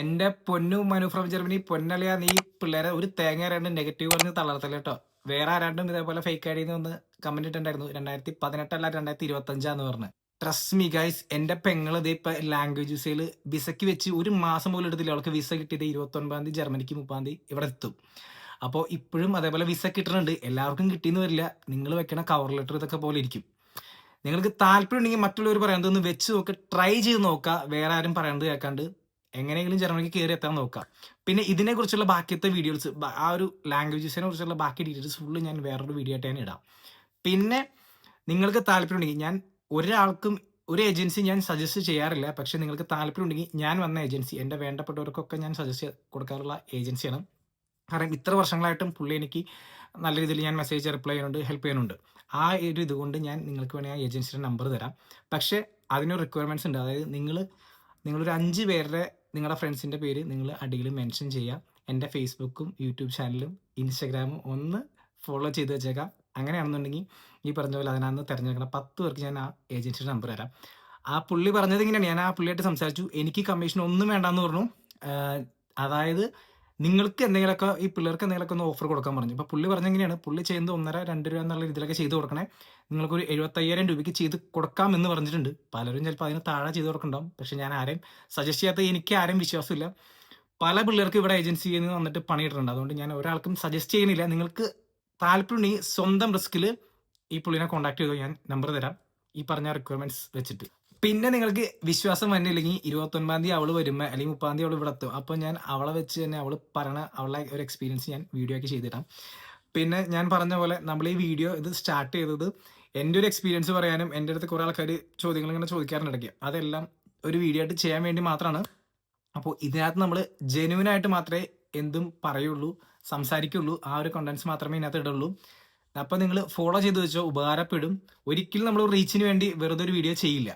എന്റെ പൊന്നു Manu from Germany പൊന്നലയാ നീ പിള്ളേരെ ഒരു തേങ്ങ രണ്ട് നെഗറ്റീവ് പറഞ്ഞ് തളർത്തല്ലേ കേട്ടോ. വേറെ ആരാണ്ടും ഇതേപോലെ ഫേക്ക് ഐഡിയിൽ നിന്ന് കമന്റ് ഇട്ടുണ്ടായിരുന്നു രണ്ടായിരത്തി പതിനെട്ടല്ല രണ്ടായിരത്തി ഇരുപത്തി അഞ്ചാന്ന് പറഞ്ഞ്. ട്രസ്റ്റ് മീ ഗൈസ് എന്റെ പെങ്ങൾ ഇതേ ഇപ്പൊ ലാംഗ്വേജ് വിസയിൽ വിസയ്ക്ക് വെച്ച് ഒരു മാസം പോലും എടുത്തില്ല. അവൾക്ക് വിസ കിട്ടിയത് ഇരുപത്തി ഒൻപതാം തീയതി ജർമ്മനിക്ക് മുപ്പാം തീയതി ഇവിടെ എത്തും. അപ്പോൾ ഇപ്പോഴും അതേപോലെ വിസ കിട്ടുന്നുണ്ട് എല്ലാവർക്കും കിട്ടിയെന്ന് വരില്ല. നിങ്ങൾ വെക്കണ കവർ ലെറ്റർ ഇതൊക്കെ പോലെ ഇരിക്കും. നിങ്ങൾക്ക് താല്പര്യം ഉണ്ടെങ്കിൽ മറ്റുള്ളവർ പറയുന്നത് ഒന്ന് വെച്ച് നോക്ക് ട്രൈ ചെയ്ത് നോക്കുക വേറെ ആരും പറയുന്നത് കേൾക്കാണ്ട്. എങ്ങനെയെങ്കിലും ജർമ്മനിക്ക് കയറി എത്താൻ നോക്കുക പിന്നെ ഇതിനെക്കുറിച്ചുള്ള ബാക്കിയത്തെ വീഡിയോസ് ആ ഒരു ലാംഗ്വേജസിനെ കുറിച്ചുള്ള ബാക്കി ഡീറ്റെയിൽസ് ഫുള്ള് ഞാൻ വേറൊരു വീഡിയോ ആയിട്ട് ഞാൻ ഇടാം. പിന്നെ നിങ്ങൾക്ക് താല്പര്യമുണ്ടെങ്കിൽ ഞാൻ ഒരാൾക്കും ഒരു ഏജൻസി ഞാൻ സജസ്റ്റ് ചെയ്യാറില്ല പക്ഷെ നിങ്ങൾക്ക് താല്പര്യമുണ്ടെങ്കിൽ ഞാൻ വന്ന ഏജൻസി എന്റെ വേണ്ടപ്പെട്ടവർക്കൊക്കെ ഞാൻ സജസ്റ്റ് കൊടുക്കാറുള്ള ഏജൻസിയാണ് കാരണം ഇത്ര വർഷങ്ങളായിട്ടും പുള്ളി എനിക്ക് നല്ല രീതിയിൽ ഞാൻ മെസ്സേജ് റിപ്ലൈ ചെയ്യുന്നുണ്ട് ഹെൽപ്പ് ചെയ്യുന്നുണ്ട്. ആ ഒരു ഇതുകൊണ്ട് ഞാൻ നിങ്ങൾക്ക് വേണമെങ്കിൽ ആ ഏജൻസിയുടെ നമ്പർ തരാം. പക്ഷേ അതിനൊരു റിക്വയർമെന്റ്സ് ഉണ്ട്. അതായത് നിങ്ങൾ നിങ്ങളൊരു അഞ്ച് പേരുടെ നിങ്ങളുടെ ഫ്രണ്ട്സിന്റെ പേര് നിങ്ങൾ അടിയിൽ മെൻഷൻ ചെയ്യുക. എന്റെ ഫേസ്ബുക്കും യൂട്യൂബ് ചാനലും ഇൻസ്റ്റാഗ്രാമും ഒന്ന് ഫോളോ ചെയ്ത് വെച്ചേക്കാം അങ്ങനെയാണെന്നുണ്ടെങ്കിൽ ഈ പറഞ്ഞ പോലെ അതിനകത്ത് തിരഞ്ഞെടുക്കണം പത്ത് പേർക്ക് ഞാൻ ആ ഏജൻസിയുടെ നമ്പർ തരാം. ആ പുള്ളി പറഞ്ഞത് ഇങ്ങനെയാണ്. ഞാൻ ആ പുള്ളിയായിട്ട് സംസാരിച്ചു. എനിക്ക് കമ്മീഷൻ ഒന്നും വേണ്ടാന്ന് പറഞ്ഞു. അതായത് നിങ്ങൾക്ക് എന്തെങ്കിലുമൊക്കെ ഈ പിള്ളേർക്ക് എന്തെങ്കിലുമൊക്കെ ഒന്ന് ഓഫർ കൊടുക്കാൻ പറഞ്ഞു. അപ്പോൾ പുള്ളി പറഞ്ഞെങ്ങനെയാണ് പുള്ളി ചെയ്യുന്നത് ഒന്നര രണ്ട് രൂപ എന്നുള്ള രീതിയിലൊക്കെ ചെയ്ത് കൊടുക്കണേ. നിങ്ങൾക്കൊരു എഴുപത്തയ്യായിരം രൂപയ്ക്ക് ചെയ്ത് കൊടുക്കാം എന്ന് പറഞ്ഞിട്ടുണ്ട്. പലരും ചിലപ്പോൾ അതിന് താഴെ ചെയ്ത് കൊടുക്കണ്ടാവും. പക്ഷെ ഞാൻ ആരെയും സജസ്റ്റ് ചെയ്യാത്ത എനിക്ക് ആരെയും വിശ്വാസമില്ല. പല പിള്ളേർക്ക് ഇവിടെ ഏജൻസിയിൽ നിന്ന് വന്നിട്ട് പണിയിട്ടുണ്ട് അതുകൊണ്ട് ഞാൻ ഒരാൾക്കും സജസ്റ്റ് ചെയ്യുന്നില്ല. നിങ്ങൾക്ക് താല്പര്യമുണ്ടെങ്കിൽ സ്വന്തം റിസ്കിൽ ഈ പുള്ളിനെ കോൺടാക്ട് ചെയ്തോ. ഞാൻ നമ്പർ തരാം. ഈ പറഞ്ഞ റിക്വയർമെന്റ്സ് വെച്ചിട്ട്. പിന്നെ നിങ്ങൾക്ക് വിശ്വാസം വന്നില്ലെങ്കിൽ ഇരുപത്തൊൻപതാം തീയതി അവൾ വരുമ്പോൾ അല്ലെങ്കിൽ മുപ്പതാം തീയതി അവൾ ഇവിടെ എത്തും. അപ്പോൾ ഞാൻ അവളെ വെച്ച് തന്നെ അവൾ പറയണ അവളെ ഒരു എക്സ്പീരിയൻസ് ഞാൻ വീഡിയോ ആക്കി ചെയ്തിടാം. പിന്നെ ഞാൻ പറഞ്ഞ പോലെ നമ്മൾ ഈ വീഡിയോ ഇത് സ്റ്റാർട്ട് ചെയ്തത് എന്റെ ഒരു എക്സ്പീരിയൻസ് പറയാനും എന്റെ അടുത്ത് കുറേ ആൾക്കാർ ചോദ്യങ്ങൾ ഇങ്ങനെ ചോദിക്കാറുണ്ട് ഇടയ്ക്ക്. അതെല്ലാം ഒരു വീഡിയോ ആയിട്ട് ചെയ്യാൻ വേണ്ടി മാത്രമാണ് അപ്പോൾ ഇതിനകത്ത് നമ്മൾ ജെനുവിനായിട്ട് മാത്രമേ എന്തും പറയുള്ളൂ സംസാരിക്കുള്ളൂ ആ ഒരു കണ്ടൻസ് മാത്രമേ ഇതിനകത്ത് ഇടുള്ളൂ. അപ്പോൾ നിങ്ങൾ ഫോളോ ചെയ്ത് വെച്ചോ ഉപകാരപ്പെടും. ഒരിക്കലും നമ്മൾ റീച്ചിന് വേണ്ടി വെറുതെ ഒരു വീഡിയോ ചെയ്യില്ല.